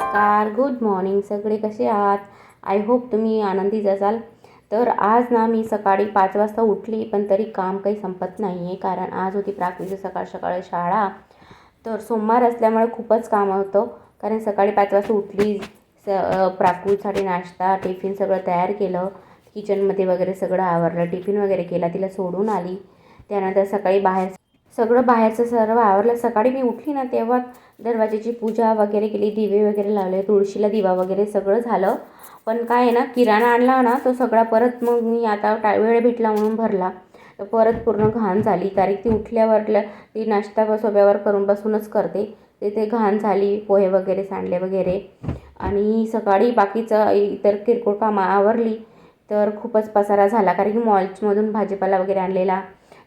नमस्कार good morning सगळे कसे आहात? आय होप तुम्ही आनंदीच असाल. तर आज ना मी सकाळी पाच वाजता उठली पण तरी काम काही संपत नाही आहे कारण आज होती प्राकृतिक सकाळ सकाळ शाळा. तर सोमवार असल्यामुळे खूपच काम होतं कारण सकाळी पाच वाजता उठली स प्राकृतसाठी नाश्ता टिफिन सगळं तयार केलं किचनमध्ये वगैरे सगळं आवरलं टिफिन वगैरे केला तिला सोडून आली. त्यानंतर सकाळी बाहेर सगळं बाहेरचं सर्व आवरलं. सकाळी मी उठली ना तेव्हा दरवाजाची पूजा वगैरे केली दिवे वगैरे लावले तुळशीला दिवा वगैरे सगळं झालं. पण काय आहे ना किराणा आणला ना तो सगळा परत मग मी आता टा वेळ भेटला म्हणून भरला. तर परत पूर्ण घाण झाली. कारण ती उठल्यावर ती नाश्ता सोब्यावर करून बसूनच करते. तिथे घाण झाली पोहे वगैरे सांडले वगैरे. आणि सकाळी बाकीचं इतर किरकोळ कामं आवरली. तर खूपच पसारा झाला. कारण की मॉल्समधून भाजीपाला वगैरे आणलेला.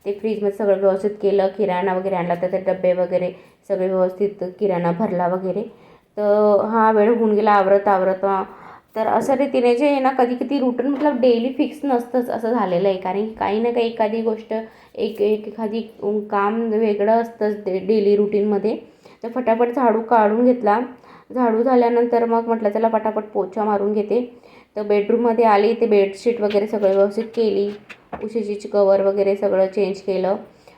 ते फ्रीजमध्ये सगळं व्यवस्थित केलं किराणा वगैरे आणला तर ते डबे वगैरे सगळे व्यवस्थित किराणा भरला वगैरे. तर हा वेळ होऊन गेला आवरत आवरत. तर अशा रीतीने जे आहे ना कधी कधी रुटीन मतलब डेली फिक्स नसतंच असं झालेलं आहे. कारण की काही ना काही एखादी गोष्ट एक एक एखादी काम वेगळं असतंच डे डेली रुटीनमध्ये तर फटाफट झाडू काढून घेतला. झाडू झाल्यानंतर मग म्हटलं त्याला पटापट पोछा मारून घेते. तर बेडरूममध्ये आली ते बेडशीट वगैरे सगळं व्यवस्थित केली. उशीची कवर वगैरे सगळं चेंज केलं.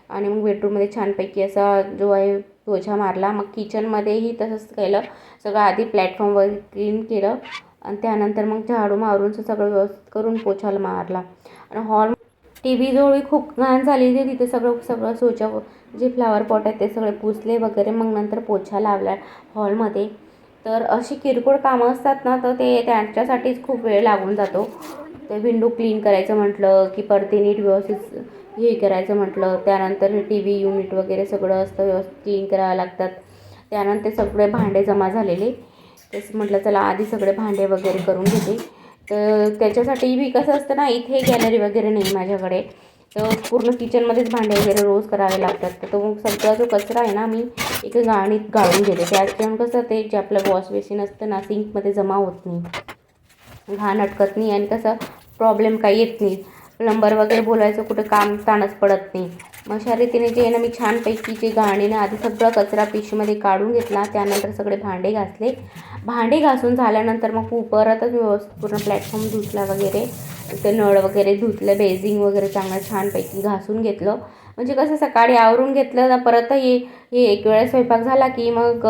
आणि मग बेडरूममध्ये छानपैकी असा जो आहे पोछा मारला. मग किचनमध्येही तसंच केलं. सगळं आधी प्लॅटफॉर्मवर क्लीन केलं. आणि त्यानंतर मग झाडू मारून सगळं व्यवस्थित करून पोछाला मारला. आणि हॉल टी व्हीजवळ खूप घाण झाली ते तिथे सगळं सगळं सोच्या जे फ्लावर पॉट आहेत ते सगळे पुसले वगैरे. मग नंतर पोछा लावला हॉलमध्ये तर अशी किरकोळ कामं असतात ना तर ते त्यांच्यासाठीच खूप वेळ लागून जातो. ते विंडो क्लीन करायचं म्हटलं की परते नीट व्यवस्थित हे करायचं म्हटलं. त्यानंतर टी व्ही युनिट वगैरे सगळं असतं व्यवस्थित क्लीन करावं लागतात. त्यानंतर सगळे भांडे जमा झालेले. तेच म्हटलं चला आधी सगळे भांडे वगैरे करून घेते. तर त्याच्यासाठी बी कसं असतं ना इथे गॅलरी वगैरे नाही माझ्याकडे. तर पूर्ण किचनमध्येच भांडे वगैरे रोज करावे लागतात. तर तो मग सगळा जो कचरा आहे ना मी एका गाणीत गाळून घेते. त्याच्यामुळे कसं ते जे आपलं वॉश बेसिन असतं ना सिंकमध्ये जमा होत नाही. घाण अटकत नाही. आणि कसं प्रॉब्लेम काही येत नाही. प्लंबर वगैरे बोलायचं कुठं काम ताणच पडत नाही. मग अशा रीतीने जे ना मी छानपैकी जे गाणीनं आधी सगळं कचरा पिशवीमध्ये काढून घेतला. त्यानंतर सगळे भांडे घासले. भांडे घासून झाल्यानंतर मग पू परतच व्यवस्थित पूर्ण प्लॅटफॉर्म धुतला वगैरे. ते नळ वगैरे धुतलं बेझिंग वगैरे चांगलं छानपैकी घासून घेतलं. म्हणजे कसं सकाळी आवरून घेतलं तर परत हे हे एक वेळेस स्वयंपाक झाला की मग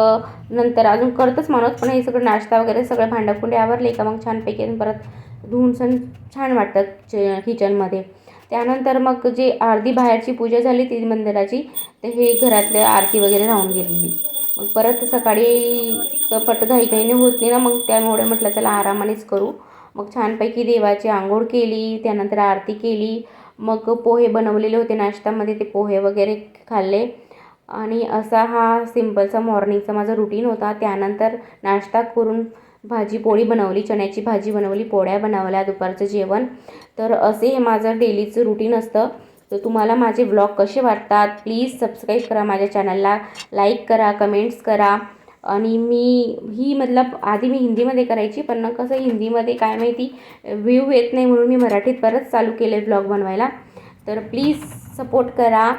नंतर अजून करतच माणूस पण हे सगळं नाश्ता वगैरे सगळं भांडाकुंडे आवरले का मग छानपैकी परत धुवून सण छान वाटतात च किचनमध्ये. त्यानंतर मग जे अर्धी बाहेरची पूजा झाली ती मंदिराची तर हे घरातले आरती वगैरे राहून गेलेली. मग परत सकाळी तर पट घाईघाईने होत नाही ना मग त्यामुळे म्हटलं चला आरामानेच करू. मग छानपैकी देवाची आंघोळ केली त्यानंतर आरती केली. मग पोहे बनवलेले होते नाश्त्यामध्ये ते पोहे वगैरे खाल्ले. आणि असा हा सिम्पलचा मॉर्निंगचा माझा रुटीन होता. त्यानंतर नाश्ता करून भाजी पोळी बनवली चण्याची भाजी बनवली पोळ्या बनवल्या दुपारचं जेवण. तर असे हे माझं डेलीचं रुटीन असतं. तर तुम्हाला माझे ब्लॉग कसे वाटतात प्लीज सबस्क्राईब करा माझ्या चॅनलला लाईक करा कमेंट्स करा. आणि मी ही मतलब आधी मी हिंदीमध्ये करायची पण कसं हिंदीमध्ये काय माहिती व्ह्यू येत नाही म्हणून मी मराठीत परत चालू केले ब्लॉग बनवायला. तर प्लीज सपोर्ट करा.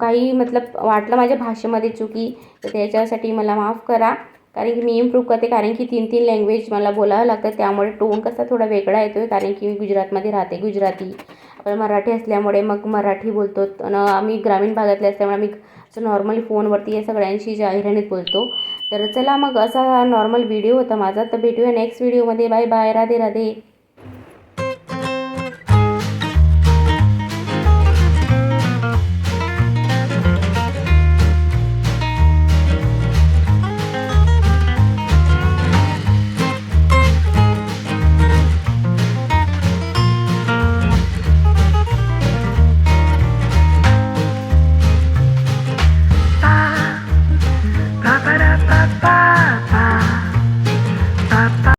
काही मतलब वाटलं माझ्या भाषेमध्ये चुकी तर त्याच्यासाठी मला माफ करा. कारण की मी इम्प्रूव्ह करते कारण की तीन तीन लँग्वेज मला बोलावं लागतं. त्यामुळे टोन कसा थोडा वेगळा येतो आहे कारण की मी गुजरातमध्ये राहते गुजराती. आपण मराठी असल्यामुळे मग मराठी बोलतो. आणि आम्ही ग्रामीण भागातले असल्यामुळे आम्ही असं नॉर्मली फोनवरती या सगळ्यांशी जाहिराणीत बोलतो. तर चला मग असा नॉर्मल व्हिडिओ होता माझा. तर भेटूया नेक्स्ट व्हिडिओमध्ये बाय बाय राधे राधे